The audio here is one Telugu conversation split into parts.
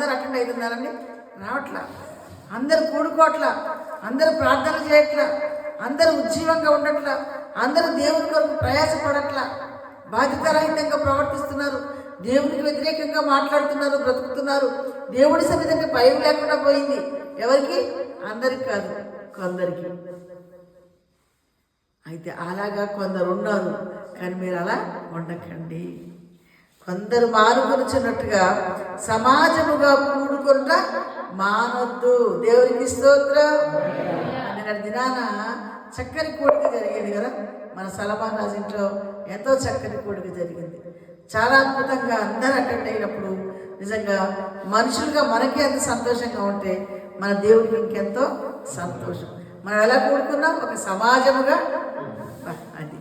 అందరు అటెండ్ అవుతున్నారండి రావట్లా. అందరు కూడుకోవట్ల. అందరూ ప్రార్థన చేయట్లా. అందరూ ఉజ్జీవంగా ఉండట్లా. అందరూ దేవుని కొరకు ప్రయాసపడట్లా. బాధ్యతారహితంగా ప్రవర్తిస్తున్నారు. దేవునికి వ్యతిరేకంగా మాట్లాడుతున్నారు బ్రతుకుతున్నారు. దేవుడి సన్నిధికి భయం లేకుండా పోయింది. ఎవరికి? అందరికి కాదు కొందరికి. అయితే అలాగా కొందరు ఉన్నారు. కానీ మీరు అలా ఉండకండి. కొందరు మారుకొనుచున్నట్టుగా సమాజముగా కూడుకుంటా మానొద్దు. దేవునికి స్తోత్రం. నిన్నటి దినాన చక్కని కూడిక జరిగింది కదా? మన సలమాన్ రాజు ఇంట్లో ఎంతో చక్కని కూడిక జరిగింది. చాలా అద్భుతంగా అందరూ అటెండ్ అయినప్పుడు నిజంగా మనుషులుగా మనకే ఎంత సంతోషంగా ఉంటే మన దేవుడికి ఇంకెంతో సంతోషం. మనం ఎలా కూడుకున్నాం? ఒక సమాజముగా. అది.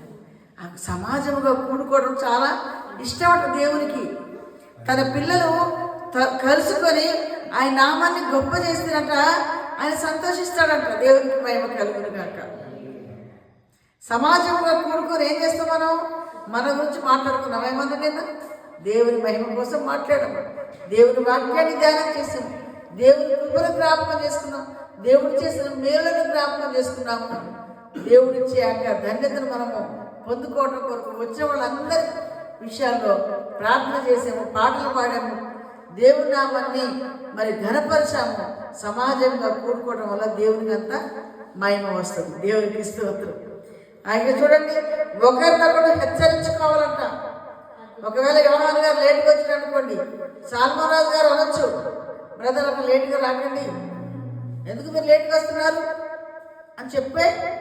ఆ సమాజముగా కూడుకోవడం చాలా ఇష్టమట దేవునికి. తన పిల్లలు త- కలుసుకొని ఆయన నామాన్ని గొప్ప చేసినట ఆయన సంతోషిస్తాడంట దేవునికి మహిమ కలుగును కాక సమాజంగా కూడుకొని ఏం చేస్తాం మనం? మన గురించి మాట్లాడుకున్నాం. ఏమన్నా నేను దేవుని మహిమ కోసం మాట్లాడము దేవుని వాక్యాన్ని ధ్యానం చేసాం. దేవుని కృపను జ్ఞాపకం చేసుకున్నాం. దేవుడు చేసిన మేలులను జ్ఞాపకం చేసుకున్నాము. దేవుడిచ్చే యొక్క ధన్యతను మనము పొందుకోవడం కొరకు వచ్చిన వాళ్ళందరికీ విషయాల్లో ప్రార్థన చేసాము పాటలు పాడాము. దేవుని నామాన్ని మరి ఘనపరిచాము. సమాజంగా కూడుకోవడం వల్ల దేవునికి అంతా మహిమ వస్తుంది. దేవునికి స్తోత్రం. ఆయన చూడండి ఒకరినొకరు హెచ్చరించుకోవాలంట. ఒకవేళ యోహాన్ గారు లేట్గా వచ్చిన అనుకోండి సాల్మరాజు గారు అనొచ్చు. బ్రదర్ అక్కడ లేట్గా రాకండి. ఎందుకు మీరు లేట్గా వస్తున్నారు? అని చెప్పే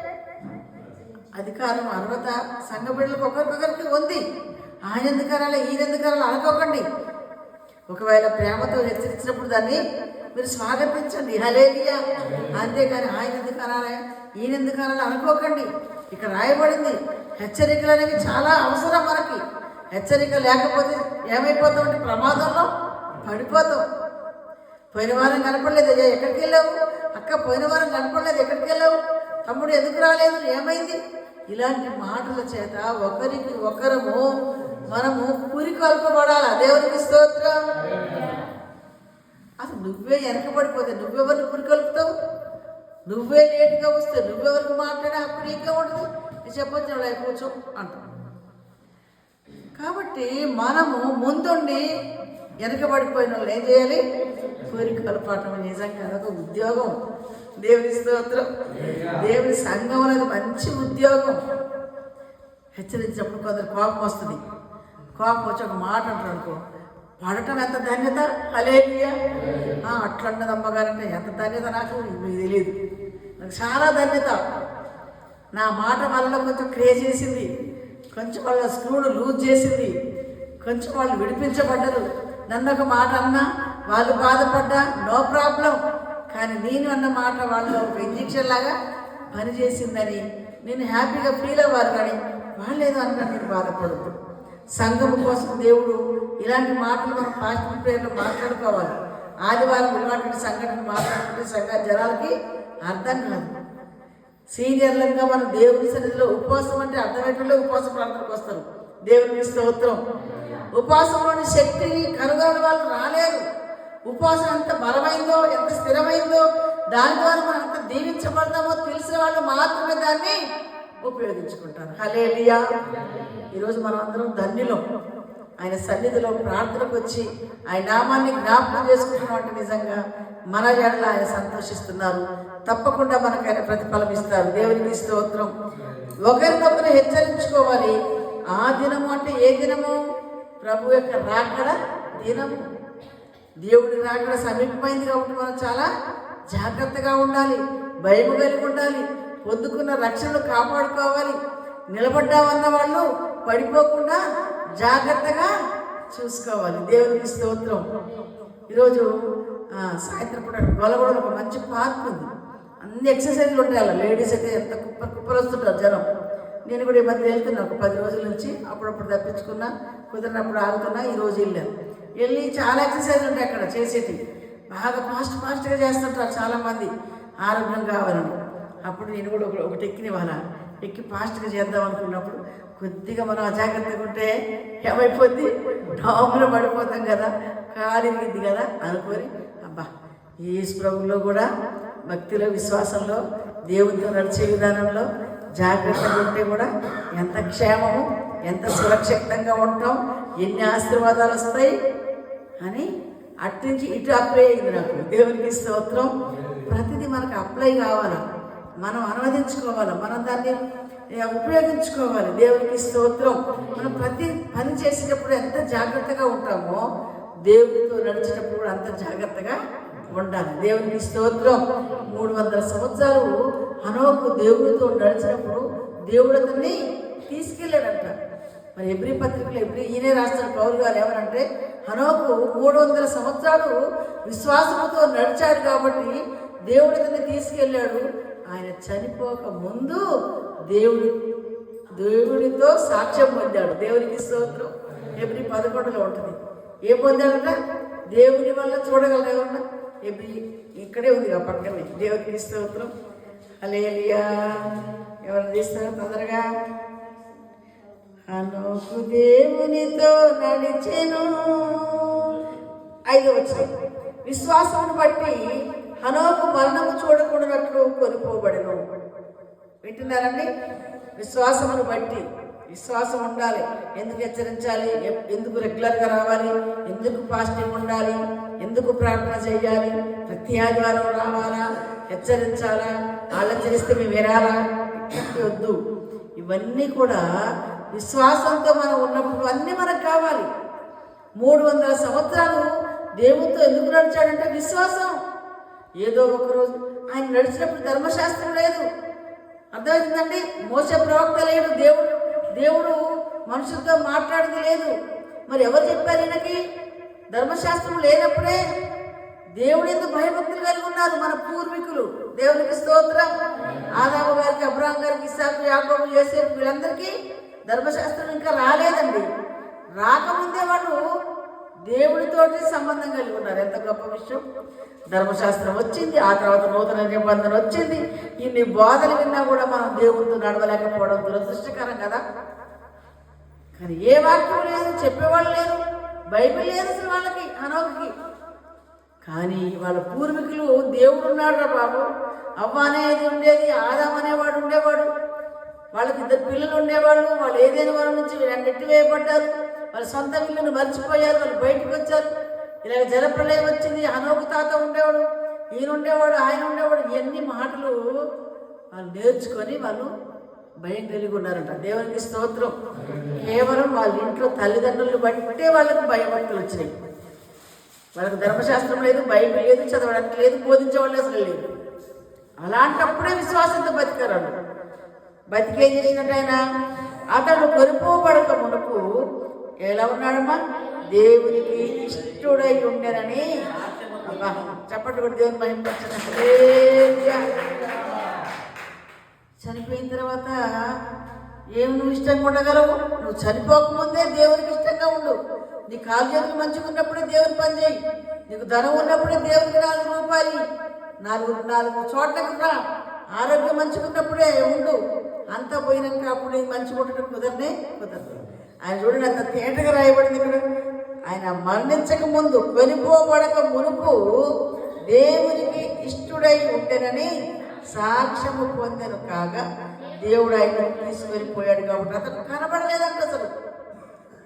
అధికారం అర్హత సంఘ బిడ్డలకు ఒకరికొకరికి ఉంది. ఆయన ఎందుకు అనాలి? ఈయన ఎందుకు అనాలి? అనుకోకండి. ఒకవేళ ప్రేమతో హెచ్చరించినప్పుడు దాన్ని మీరు స్వాగతించండి. హలేలియా అంతేకాని ఆయన ఎందుకు అనాలి? ఈయన ఎందుకు అనాలి? అనుకోకండి. ఇక్కడ రాయబడింది హెచ్చరికలు అనేవి చాలా అవసరం మనకి. హెచ్చరిక లేకపోతే ఏమైపోతామంటే ప్రమాదంలో పడిపోతాం. పోయిన వారం కనపడలేదు. అయ్యా ఎక్కడికి వెళ్ళావు? అక్క పోయిన వారం కనపడలేదు. ఎక్కడికి వెళ్ళావు? తమ్ముడు ఎందుకు రాలేదు? ఏమైంది? ఇలాంటి మాటల చేత ఒకరికి ఒకరము మనము పురి దేవునికి స్తోత్రం. అసలు నువ్వే వెనకబడిపోతే నువ్వెవరిని పురికొల్పుతావు? నువ్వే లేటుగా వస్తే నువ్వెవరికి మాట్లాడే అప్పుడు ఇంకా ఉండదు? నేను చెప్పొచ్చు అలా కూర్చో అంటాం కాబట్టి మనము ముందుండి వెనకబడిపోయిన వాళ్ళు ఏం చేయాలి? కోరిక నిజంగా అదొక ఉద్యోగం. దేవుని స్తోత్రం. దేవుని సంఘం అనేది మంచి ఉద్యోగం. హెచ్చరించినప్పుడు కొందరు కోపం వస్తుంది. కోపం వచ్చి ఒక మాట అంటారు అనుకో పడటం ఎంత ధన్యత? అలేలియా అట్లన్నది అమ్మగారంటే ఎంత ధన్యత నాకు? తెలియదు నాకు చాలా ధన్యత. నా మాట వల్ల కొంచెం క్రేజ్ చేసింది. కొంచెం వాళ్ళ స్క్రూను లూజ్ చేసింది. కొంచెం వాళ్ళు విడిపించబడ్డరు. నన్ను ఒక మాట అన్నా వాళ్ళు బాధపడ్డా నో ప్రాబ్లం. కానీ నేను అన్న మాట వాళ్ళు ఒక ఇంజక్షన్ లాగా పనిచేసిందని నేను హ్యాపీగా ఫీల్ అవ్వాలి కానీ వాళ్ళు ఏదో అన్నా నేను బాధపడద్దు. సంఘం కోసం దేవుడు ఇలాంటి మాటలు మనం పాస్టర్ ప్రేయర్లో మాట్లాడుకోవాలి. ఆదివారం ఇలాంటి సంఘటన మాట్లాడుకుంటే సంఘ జనాలకి అర్థం కాదు. సీనియర్లంగా మన దేవుని సన్నిధిలో ఉపవాసం అంటే అర్థమయ్యేటోళ్ళే ఉపవాసం ప్రార్థనకు వస్తారు. దేవునికి స్తోత్రం. ఉపవాసంలోని శక్తిని కనుగొని వాళ్ళు రాలేరు. ఉపవాసం ఎంత బలమైందో ఎంత స్థిరమైందో దాని ద్వారా మనం ఎంత దీవించబడతామో తెలిసిన వాళ్ళు మాత్రమే దాన్ని ఉపయోగించుకుంటారు. హలేలియా ఈరోజు మనం అందరం ధన్యులం. ఆయన సన్నిధిలో ప్రార్థనకు వచ్చి ఆయన నామాన్ని జ్ఞాపకం చేసుకుంటున్నామంటే నిజంగా మన జడల ఆయన సంతోషిస్తున్నారు. తప్పకుండా మనకు ఆయన ప్రతిఫలం ఇస్తారు. దేవునికి స్తోత్రం. ఒకరినొకరు హెచ్చరించుకోవాలి. ఆ దినము అంటే ఏ దినము? ప్రభు యొక్క రాకడ దినము. దేవుడి రాకడ సమీపమైంది కాబట్టి మనం చాలా జాగ్రత్తగా ఉండాలి. భయం కలిగి ఉండాలి. పొందుకున్న రక్షణను కాపాడుకోవాలి. నిలబడ్డామన్న వాళ్ళు పడిపోకుండా జాగ్రత్తగా చూసుకోవాలి. దేవునికి స్తోత్రం. ఈరోజు సాయంత్రం పూట గొలగొడలో ఒక మంచి పార్క్ ఉంది. అన్ని ఎక్సర్సైజ్లు ఉంటాయి అలా. లేడీస్ అయితే ఎంత కుప్ప కుప్పలు వస్తుంటారు జనం. నేను కూడా ఈ మధ్య వెళ్తున్నా. ఒక పది రోజుల నుంచి అప్పుడప్పుడు తప్పించుకున్నా కుదిరినప్పుడు ఆగుతున్నా ఈ రోజు వెళ్ళాను. వెళ్ళి చాలా ఎక్సర్సైజ్ ఉంటాయి అక్కడ చేసేటి. బాగా ఫాస్ట్ ఫాస్ట్గా చేస్తుంటారు చాలామంది. ఆరోగ్యం కావాలని. అప్పుడు నేను కూడా ఒక- ఒకటి ఎక్కిన వాళ్ళ ఎక్కి ఫాస్ట్గా చేద్దాం అనుకున్నప్పుడు కొద్దిగా మనం అజాగ్రత్తగా ఉంటే ఏమైపోద్ది? డాములో పడిపోతాం కదా కాలిరిగింది కదా అనుకొని అబ్బా ఈ ప్రభువులో కూడా భక్తిలో విశ్వాసంలో దేవునితో నడిచే విధానంలో జాగ్రత్తగా ఉంటే కూడా ఎంత క్షేమము ఎంత సురక్షితంగా ఉంటాం ఎన్ని ఆశీర్వాదాలు వస్తాయి అని అట్నుంచి ఇటు అప్లై అయింది నాకు. దేవునికి స్తోత్రం. ప్రతిదీ మనకు అప్లై కావాలా? మనం అనువదించుకోవాలి మనం దాన్ని ఉపయోగించుకోవాలి. దేవునికి స్తోత్రం. మనం ప్రతి పని చేసేటప్పుడు ఎంత జాగ్రత్తగా ఉంటామో దేవుడితో నడిచేటప్పుడు కూడా అంత జాగ్రత్తగా ఉండాలి. దేవునికి స్తోత్రం. మూడు వందల సంవత్సరాలు హనోకు దేవుడితో నడిచినప్పుడు దేవుడు అతన్ని తీసుకెళ్ళాడంట. మరి ఎబ్రి పత్రికలు ఎబ్రి ఈయనే రాస్తాడు పౌరు గారు ఏమనంటే హనోకు మూడు వందల సంవత్సరాలు విశ్వాసంతో నడిచాడు కాబట్టి దేవుడు అతన్ని తీసుకెళ్ళాడు. ఆయన చనిపోక ముందు దేవుడు దేవుడితో సాక్ష్యం పొందాడు. దేవునికి స్తోత్రం. ఎబ్రి పదకొండులో ఉంటుంది. ఏం పొందాడట? దేవుని వల్ల చూడగలరు ఏమన్నా ఎబ్రి ఇక్కడే ఉంది ఆ పక్కనే. దేవునికి స్తోత్రం. అలేలియా ఎవరు తీస్తారు తొందరగా? అనోకు దేవునితో నడిచెను. ఐదు వచ్చిన విశ్వాసాన్ని బట్టి హనోకు మరణము చూడకూడనట్లు కొనుక్కోబడను వింటున్నారండి? విశ్వాసమును బట్టి విశ్వాసం ఉండాలి. ఎందుకు హెచ్చరించాలి? ఎందుకు రెగ్యులర్గా రావాలి? ఎందుకు ఫాస్టింగ్ ఉండాలి? ఎందుకు ప్రార్థన చేయాలి? ప్రతి ఆదివారం రావాలా? హెచ్చరించాలా? ఆలోచిస్తే మేము వినాలా? వద్దు. ఇవన్నీ కూడా విశ్వాసంతో మనం ఉన్నప్పుడు అన్నీ మనకు కావాలి. మూడు వందల సంవత్సరాలు దేవుడితో ఎందుకు నడిచాడంటే విశ్వాసం. ఏదో ఒక రోజు ఆయన నడిచినప్పుడు ధర్మశాస్త్రం లేదు. అర్థమవుతుందండి? మోస ప్రవక్త లేడు దేవుడు. దేవుడు మనుషులతో మాట్లాడింది లేదు. మరి ఎవరు చెప్పారు ఈయనకి? ధర్మశాస్త్రం లేనప్పుడే దేవుడు ఎందుకు భయభక్తులు కలిగి ఉన్నారు మన పూర్వీకులు. దేవునికి స్తోత్రం. ఆదాము గారికి అబ్రాహం గారికి ఇస్సాకు యాకోబు యోసేపు వీళ్ళందరికీ ధర్మశాస్త్రం ఇంకా రాలేదండి. రాకముందే వాళ్ళు దేవుడితోటి సంబంధం కలిగి ఉన్నారు. ఎంత గొప్ప విషయం. ధర్మశాస్త్రం వచ్చింది. ఆ తర్వాత నూతన నిబంధన వచ్చింది. ఇన్ని బోధలు విన్నా కూడా మనం దేవుడితో నడవలేకపోవడం దురదృష్టకరం కదా. కానీ ఏ వాక్యం లేదు చెప్పేవాళ్ళు లేరు. బైబిల్ లేదు అసలు వాళ్ళకి అనోకి కానీ వాళ్ళ పూర్వీకులు దేవుడు ఉన్నాడు రా బాబు. అవ్వ అనేది ఉండేది ఆదాం అనేవాడు ఉండేవాడు. వాళ్ళకి ఇద్దరు పిల్లలు ఉండేవాళ్ళు. వాళ్ళు ఏదైనా వాళ్ళ నుంచి నెట్టి వేయబడ్డారు. వాళ్ళ సొంత ఇల్లును మర్చిపోయారు వాళ్ళు బయటకు వచ్చారు. ఇలాగ జలప్రలయం వచ్చింది. హనోకు తాత ఉండేవాడు ఈయన ఉండేవాడు ఆయన ఉండేవాడు. ఇవన్నీ మాటలు వాళ్ళు నేర్చుకొని వాళ్ళు భయం కలిగి ఉన్నారంట. దేవునికి స్తోత్రం. కేవలం వాళ్ళ ఇంట్లో తల్లిదండ్రులు బట్టే వాళ్ళకి భయభక్తులు వచ్చినాయి. వాళ్ళకి ధర్మశాస్త్రం లేదు బైబిల్ లేదు చదవడానికి లేదు బోధించేవాళ్ళు అసలు లేదు అలాంటప్పుడే విశ్వాసంతో బతికారు వాళ్ళు. బతికి చేసినట్టు ఆయన అతడు కొనుక్కోబడక మునుపు ఎలా ఉన్నాడమ్మా? దేవునికి ఇష్టడై ఉండేనని. అబ్బా, చప్పట్లు కూడా దేవుని మహిమపరచండి. చనిపోయిన తర్వాత ఏం నువ్వు ఇష్టంగా ఉండగలవు? నువ్వు చనిపోకముందే దేవునికి ఇష్టంగా ఉండు. నీ కాలు చేతులు మంచిగా ఉన్నప్పుడే దేవుని పని చేయి. నీకు ధనం ఉన్నప్పుడే దేవునికి నాలుగు రూపాయలు నాలుగు నాలుగు చోట్లకు రా. ఆరోగ్యం మంచిగా ఉన్నప్పుడే ఉండు. అంతా పోయినాక అప్పుడు నీకు మంచిగా ఉండటం కుదరనే కుదరదు. ఆయన చూడండి అంత తేటగా రాయబడింది ఇక్కడ. ఆయన మరణించక ముందు కొనిపోబడక మునుపు దేవునికి ఇష్టడై ఉంటేనని సాక్ష్యము పొందెను కాగా దేవుడు ఆయన తీసుకెళ్ళిపోయాడు కాబట్టి అతను కనబడలేదంట అసలు.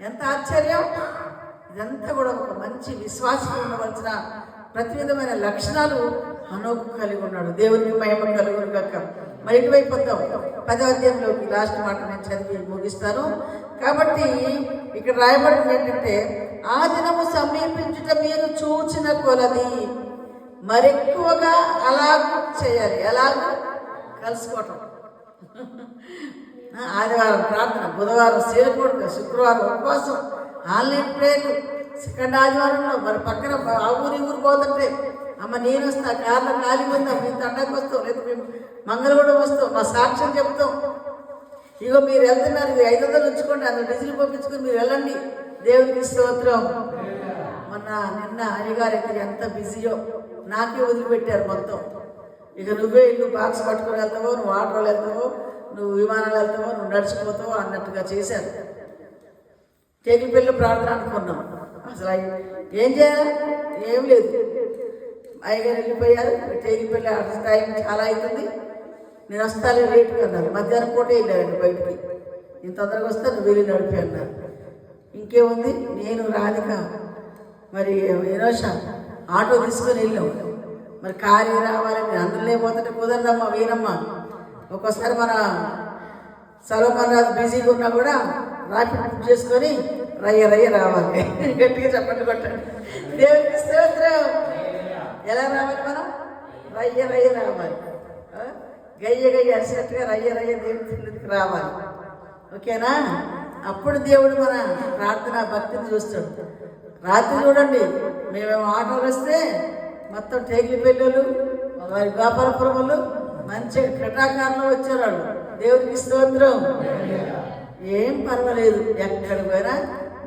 ఎంత ఆశ్చర్యం! ఇదంతా కూడా ఒక మంచి విశ్వాసం ఉండవలసిన ప్రతి విధమైన లక్షణాలు మనోకు కలిగి ఉన్నాడు. దేవునికి మహిమ కలుగును కక్క మరి ఇటువైపు వద్దాం. పదో అధ్యాయంలోకి లాస్ట్ మాట నేను చదివి ముగిస్తాను. కాబట్టి ఇక్కడ రాయబడింది ఏంటంటే ఆ దినము సమీపించుట మీరు చూచిన కొలది మరెక్కువగా అలాగూ చేయాలి. ఎలాగూ? కలుసుకోవటం. ఆదివారం ప్రార్థన బుధవారం శీలకూడక శుక్రవారం ఉపవాసం ఆన్లైన్ ప్రేయర్లు సెకండ్ ఆదివారంలో మరి పక్కన ఆ ఊరి ఊరు పోతుంటే అమ్మ నేను వస్తా కార్లో ఖాళీ ఉందా మేము తండకు వస్తాం లేదా మేము మంగళగూడెం వస్తాం మా సాక్ష్యం చెప్తాం ఇగో మీరు వెళ్తున్నారు ఇది ఐదు వందలు ఉంచుకోండి అందులో డీజిల్ పంపించుకొని మీరు వెళ్ళండి. దేవునికి స్తోత్రం. మొన్న నిన్న అయ్యగారు అయితే ఎంత బిజీయో నాకే వదిలిపెట్టారు మొత్తం. ఇక నువ్వే ఇల్లు బాక్స్ పట్టుకొని వెళ్తావో నువ్వు ఆటోలు వెళ్తావో నువ్వు విమానాలు వెళ్తావో నువ్వు నడిచిపోతావో అన్నట్టుగా చేశారు. టేకుల పెళ్ళి ప్రార్థన అనుకున్నాం. అసలు ఏం చేయాలి? ఏం లేదు. అయ్యగారు వెళ్ళిపోయారు. వెళ్ళిపోయి టైం చాలా అవుతుంది. నేను వస్తాను లేట్గా అన్నారు. మధ్యాహ్నం పూట వెళ్ళారండి బయటికి. నేను తొందరగా వస్తే నువ్వు వెళ్ళి నడిపి అన్నారు. ఇంకేముంది? నేను రాధిక మరి వినోష ఆటో తీసుకొని వెళ్ళాం. మరి ఖాళీ రావాలని అందరిలో పోతుంటే కుదరదమ్మా వీరమ్మ. ఒక్కోసారి మన సలోమన్ రాజు బిజీగా ఉన్నా కూడా రాపిడ్ బుక్ చేసుకొని రయ్య రయ్య రావాలి. గట్టిగా చెప్పండి కొట్టండి దేవునికి స్తోత్రం. ఎలా రావాలి మనం? రయ్య రయ్య రావాలి. గయ్య గయ్య అరిసినట్టుగా రయ్య రయ్య దేవుని సన్నిధికి రావాలి. ఓకేనా? అప్పుడు దేవుడు మన ప్రార్థన భక్తిని చూస్తాడు. రాత్రి చూడండి మేమేమో ఆటోలు వస్తే మొత్తం టేకిలి పెళ్ళోళ్ళు వారి గోపాలపురములు మంచి మంచిగా కటాకారంలో వచ్చారు వాళ్ళు దేవునికి స్తోత్రం. ఏం పర్వాలేదు. ఎక్కడ పోయినా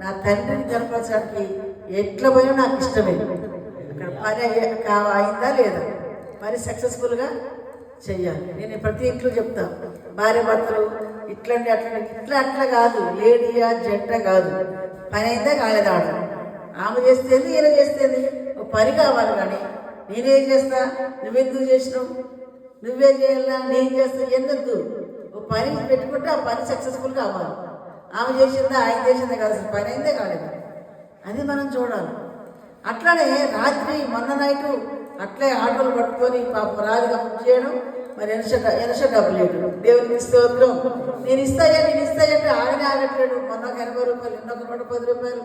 నా తండ్రిని కనపరచడానికి ఎట్లా పోయినా నాకు ఇష్టమే. అక్కడ పని అయ్యాక అయిందా లేదా? పని సక్సెస్ఫుల్గా చెయ్యాలి. నేను ప్రతి ఇంట్లో చెప్తా భార్య భర్తలు ఇట్లండి అట్లా ఇట్లా అట్లా కాదు లేడీయా జంట కాదు. పని అయితే కాలేదు ఆడ ఆమె చేస్తేది ఈయన చేస్తేంది. ఒక పని కావాలి కానీ నేనేం చేస్తా? నువ్వెందుకు చేసినావు? నువ్వే చేయాలా? నేను చేస్తా ఎందుకు? ఒక పని పెట్టుకుంటే ఆ పని సక్సెస్ఫుల్ కావాలి ఆమె చేసిందా ఆయన చేసిందా కాదు అసలు పని అయిందే కాలేదు. అది మనం చూడాలి. అట్లానే రాత్రి మొన్న నైటు అట్లే ఆటోలు పట్టుకొని పాప రాజుగా బుక్ చేయడం మరి ఎనస ఎనస డబ్బులు ఇవ్వడం. దేవునికి స్తోత్రం. నేను ఇస్తాయా నేను ఇస్తాయంటే ఆగనే ఆగట్లేడు. మొన్న ఒక ఎనభై రూపాయలు ఇంకొక నూట పది రూపాయలు.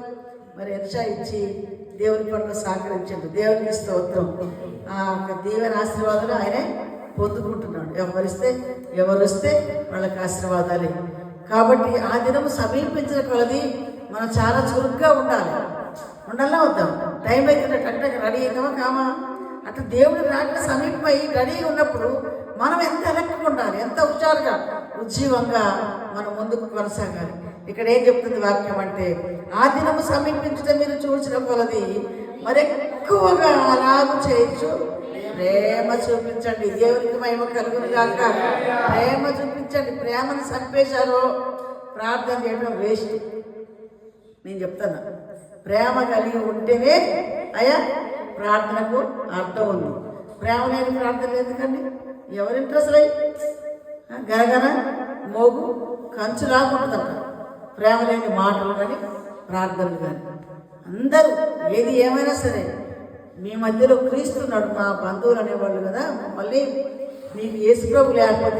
మరి ఎనస ఇచ్చి దేవుని పట్ల సహకరించండు. దేవునికి స్తోత్రం. ఆ యొక్క దీవెన ఆశీర్వాదాలు ఆయనే పొందుకుంటున్నాడు. ఎవరిస్తే ఎవరు వస్తే వాళ్ళకి ఆశీర్వాదాలే. కాబట్టి ఆ దినం సమీపించిన కొలది మనం చాలా చురుగ్గా ఉండాలి. ఉండాలా వద్దాం. టైం అయితే కరెక్ట్గా రెడీ అవుతామా కామా? అంటే దేవుడు రాక సమీపమై రెడీ ఉన్నప్పుడు మనం ఎంత ఎలక్ట్రిక్ ఉండాలి ఎంత హుషారుగా ఉజ్జీవంగా మనం ముందుకు కొనసాగాలి. ఇక్కడ ఏం చెప్తుంది వాక్యం అంటే ఆ దినము సమీపించడం మీరు చూసిన కొలది మరి ఎక్కువగా చేయొచ్చు ప్రేమ చూపించండి. దేవునికి మహిమ కలుగును కాక ప్రేమ చూపించండి. ప్రేమను చంపేశారో ప్రార్థన చేయడం వేస్ట్. నేను చెప్తాను. ప్రేమ కలిగి ఉంటేనే అయ్యా ప్రార్థనకు అర్థం ఉంది. ప్రేమ లేని ప్రార్థన ఎందుకండి? ఎవరి ఇంట్రెస్ట్ అయి గనగన మోగు కంచు లాగుంటుందంట ప్రేమ లేని మాటలు కానీ ప్రార్థనలు కానీ అందరూ ఏది ఏమైనా సరే మీ మధ్యలో క్రీస్తున్నాడు మా బంధువులు అనేవాళ్ళు కదా మళ్ళీ మీకు యేసు లేకపోతే